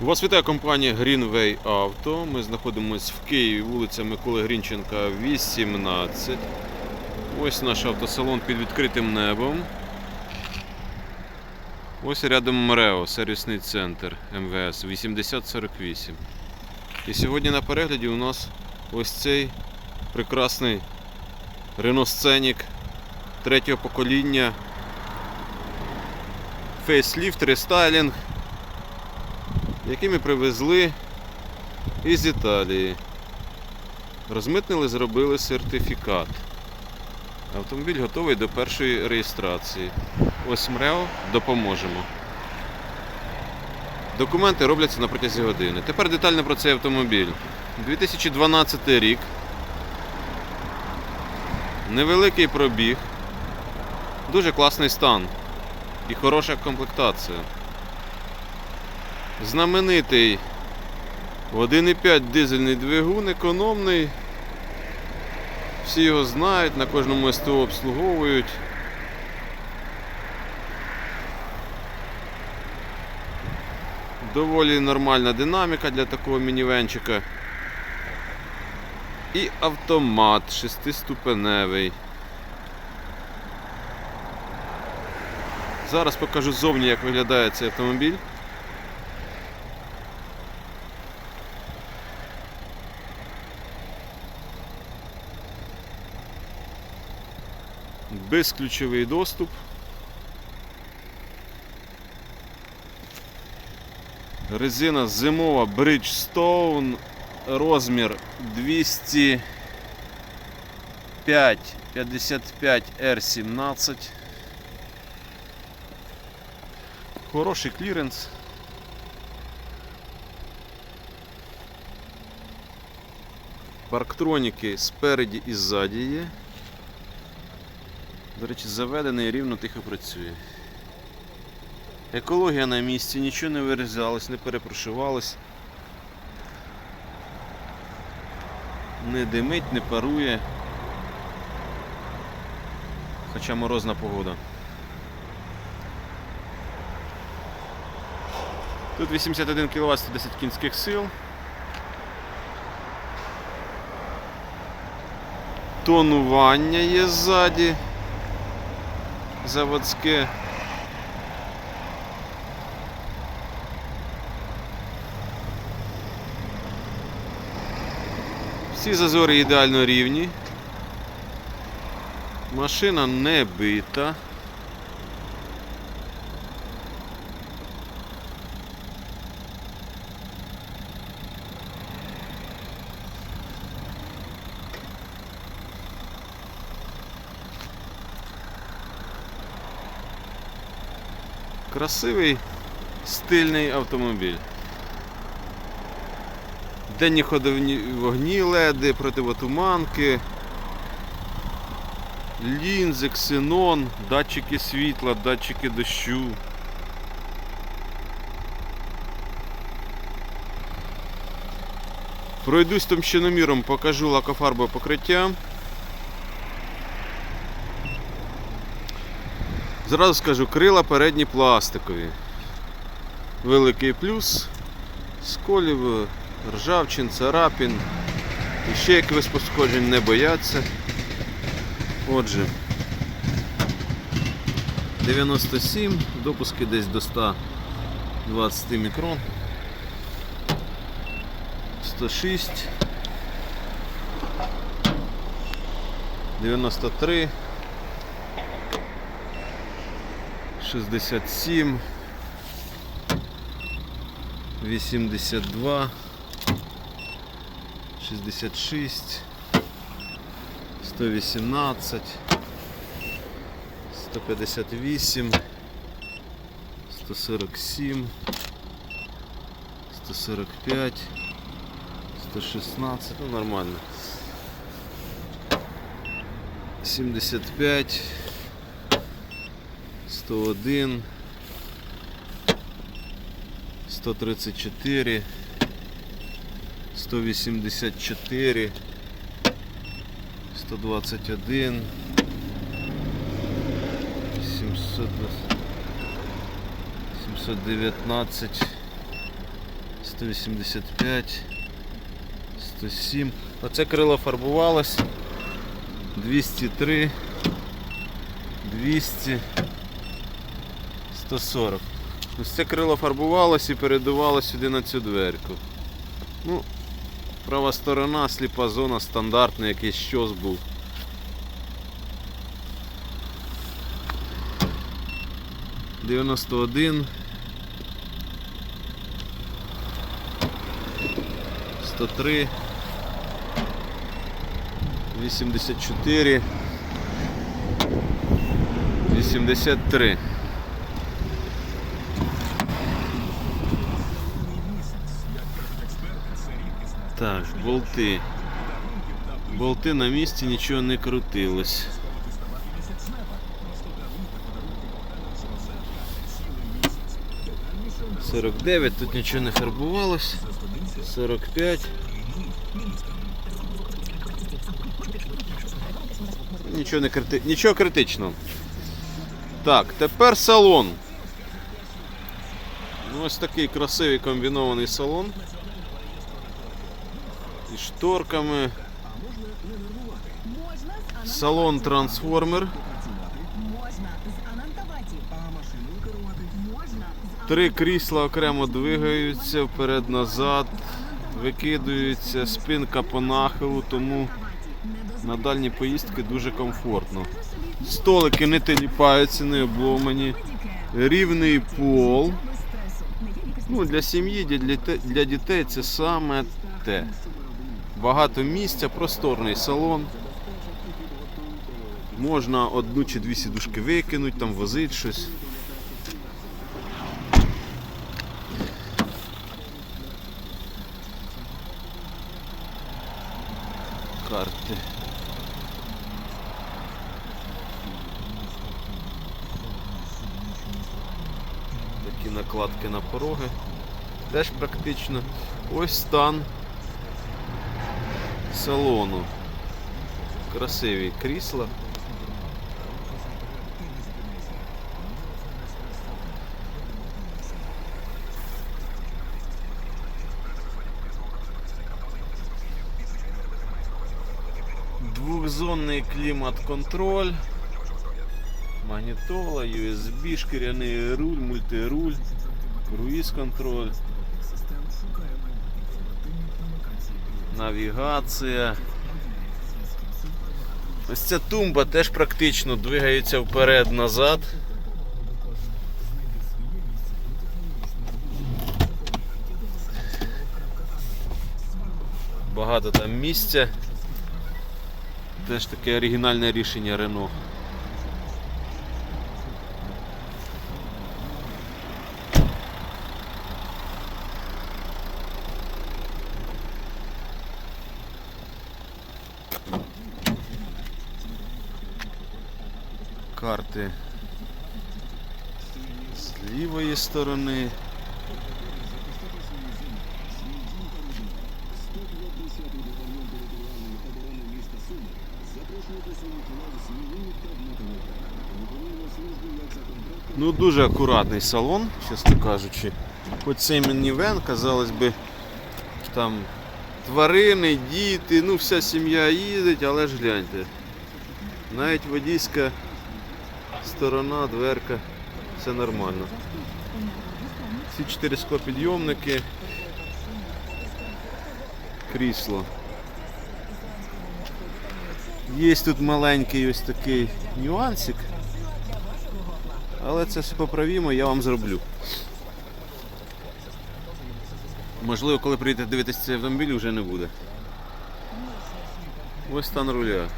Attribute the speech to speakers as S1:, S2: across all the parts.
S1: Вас вітає компанія Greenway Auto. Ми знаходимося в Києві, вулиця Миколи Грінченка, 18. Ось наш автосалон під відкритим небом. Ось рядом МРЕО, сервісний центр МВС 8048. І сьогодні на перегляді у нас ось цей прекрасний Scenic третього покоління. Фейсліфт, рестайлінг який ми привезли із Італії. Розмитнили, зробили сертифікат. Автомобіль готовий до першої реєстрації. Ось МРЕО допоможемо. Документи робляться на протязі години. Тепер детально про цей автомобіль. 2012 рік. Невеликий пробіг. Дуже класний стан і хороша комплектація знаменитий 1,5 дизельний двигун, економний. Всі його знають, на кожному СТО обслуговують. Доволі нормальна динаміка для такого мінівенчика. І автомат шестиступеневий. Зараз покажу ззовні, як виглядає цей автомобіль. Безключовий доступ. Резина зимова Bridgestone, розмір 205 55 R17. Хороший кліренс. Парктроніки спереді і ззаді є. До речі, заведений рівно тихо працює. Екологія на місці, нічого не вирізалось, не перепрошивалось. Не димить, не парує. Хоча морозна погода. Тут 81 кВт 110 кінських сил. Тонування є ззаді заводське. Всі зазори ідеально рівні. Машина не бита. Красивий стильний автомобіль. Денні ходовні вогні леди, противотуманки, лінзи, ксенон, датчики світла, датчики дощу. Пройдусь томщиноміром, покажу лакофарбове покриття. Зразу скажу, крила передні пластикові. Великий плюс, сколів, ржавчин, царапін. І ще якихось пошкоджень не бояться. Отже, 97, допуски десь до 120 мікрон. 106. 93. 67, 82, 66, 118, 158, 147, 145, 116, ну нормально. 75 101, 134, 184, 121, 700, 719, 185, 107. Оце крило фарбувалось. 203, 200, 140. Ось це крило фарбувалось і передувало сюди на цю дверку. Ну, права сторона, сліпа зона, стандартний якийсь щось був. Дев'яносто один. Сто три. Вісімдесят чотири. Вісімдесят три. Так, болти. Болти на місці нічого не крутилось. Сорок дев'ять, тут нічого не фарбувалось. Сорок п'ять. Нічого не крити... Нічого критичного. Так, тепер салон. Ось такий красивий комбінований салон. Шторками. Салон трансформер. Три крісла окремо двигаються вперед-назад, викидаються, спинка по нахилу, тому на дальні поїздки дуже комфортно. Столики не теліпаються, не обломані. Рівний пол. Ну, для сім'ї, для дітей це саме те. Багато місця, просторний салон. Можна одну чи дві сідушки викинути, там возити щось. Карти. Такі накладки на пороги. Теж практично. Ось стан салону. Красиві крісла. Двухзонний клімат-контроль. Магнітола, USB, шкіряний руль, мультируль, круїз-контроль. Навігація. Ось ця тумба теж практично двигається вперед-назад. Багато там місця. Теж таке оригінальне рішення Рено. Карти з лівої сторони. Ну, дуже акуратний салон, чесно кажучи. Хоч цей мінівен, казалось би, там тварини, діти, ну вся сім'я їздить, але ж гляньте. Навіть водійська сторона, дверка, все нормально. Ці чотири склопідйомники, крісло. Є тут маленький ось такий нюансик. Але це все поправімо, я вам зроблю. Можливо, коли прийдете дивитися цей автомобіль, вже не буде. Ось стан руля.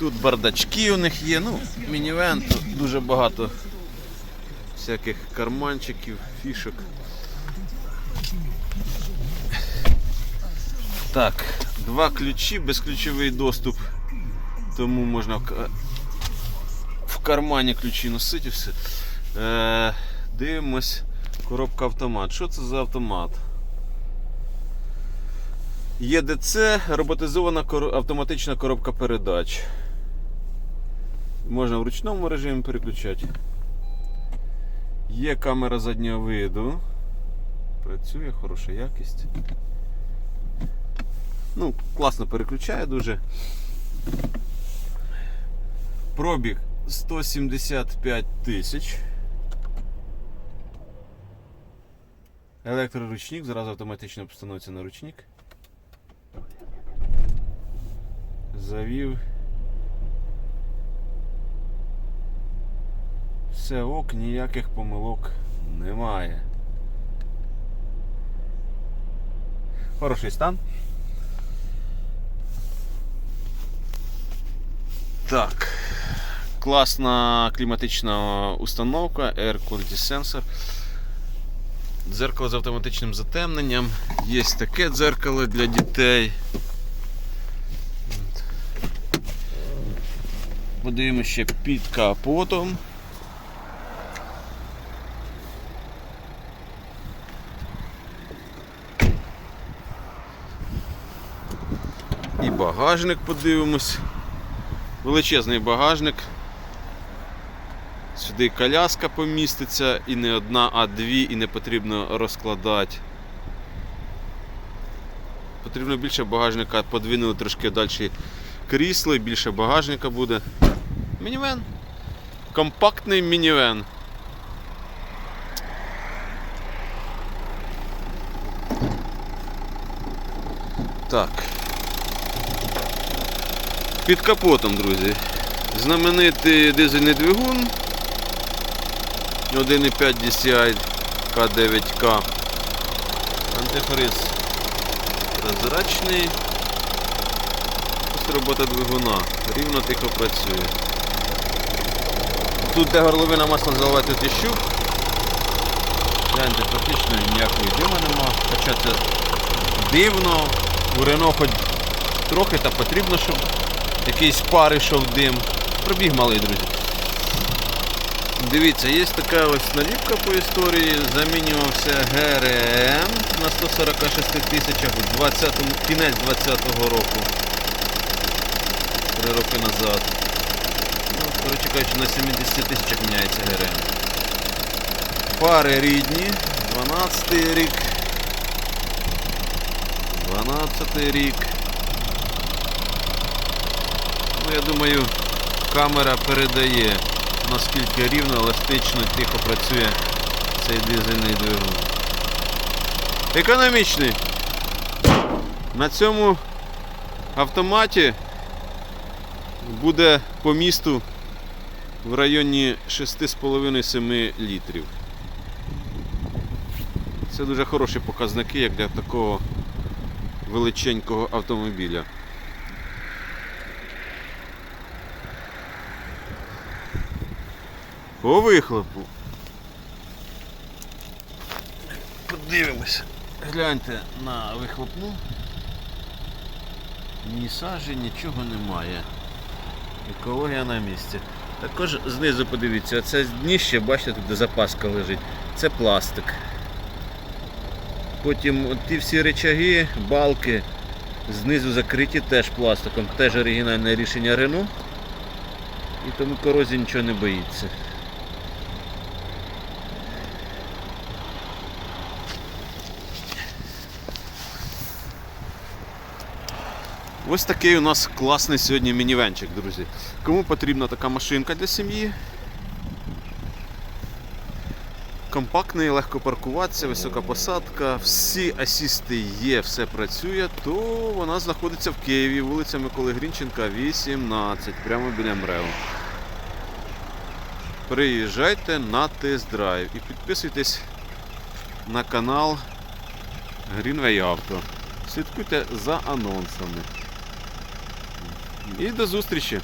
S1: Тут бардачки у них є, ну, мінівен, тут дуже багато всяких карманчиків, фішок. Так, два ключі, безключовий доступ. Тому можна в, кармані ключі носити все. Е, дивимось, коробка автомат. Що це за автомат? ЄДЦ роботизована автоматична коробка передач. Можна в ручному режимі переключати. Є камера заднього виду. Працює, хороша якість. Ну, класно переключає дуже. Пробіг 175 тисяч. Електроручник, зразу автоматично постановиться на ручник. Завів. Все ок, ніяких помилок немає. Хороший стан. Так. Класна кліматична установка, Air Quality Sensor. Дзеркало з автоматичним затемненням. Є таке дзеркало для дітей. Подивимося ще під капотом. І багажник подивимось. Величезний багажник. Сюди коляска поміститься і не одна, а дві, і не потрібно розкладати. Потрібно більше багажника, подвинули трошки далі крісло, більше багажника буде. Мінівен. Компактний мінівен. Так. Під капотом, друзі. Знаменитий дизельний двигун 1,5 DCI K9K. Антифриз прозрачний. Ось робота двигуна. Рівно тихо працює. Тут де горловина масла заливати тут є щуп. Гляньте, практично ніякої дима нема. Хоча це дивно. У Рено хоч трохи та потрібно, щоб якийсь пар ішов дим. Пробіг малий, друзі. Дивіться, є така ось наліпка по історії. Замінювався ГРМ на 146 тисячах у 20 кінець 20-го року. Три роки назад. Ну, коротше кажучи, на 70 тисячах міняється ГРМ. Фари рідні. 12 рік. 12 рік. Ну, я думаю, камера передає, наскільки рівно, еластично, тихо працює цей дизельний двигун. Економічний. На цьому автоматі буде по місту в районі 6,5-7 літрів. Це дуже хороші показники, як для такого величенького автомобіля. По вихлопу. Подивимося. Гляньте на вихлопну. Ні сажі, нічого немає. Екологія на місці. Також знизу подивіться, це дніще, бачите, тут де запаска лежить. Це пластик. Потім ті всі речаги, балки знизу закриті теж пластиком. Теж оригінальне рішення Renault. І тому корозії нічого не боїться. Ось такий у нас класний сьогодні мінівенчик, друзі. Кому потрібна така машинка для сім'ї? Компактний, легко паркуватися, висока посадка, всі асісти є, все працює, то вона знаходиться в Києві, вулиця Миколи Грінченка, 18, прямо біля МРЕО. Приїжджайте на тест-драйв і підписуйтесь на канал Greenway Auto. Слідкуйте за анонсами. І до зустрічі!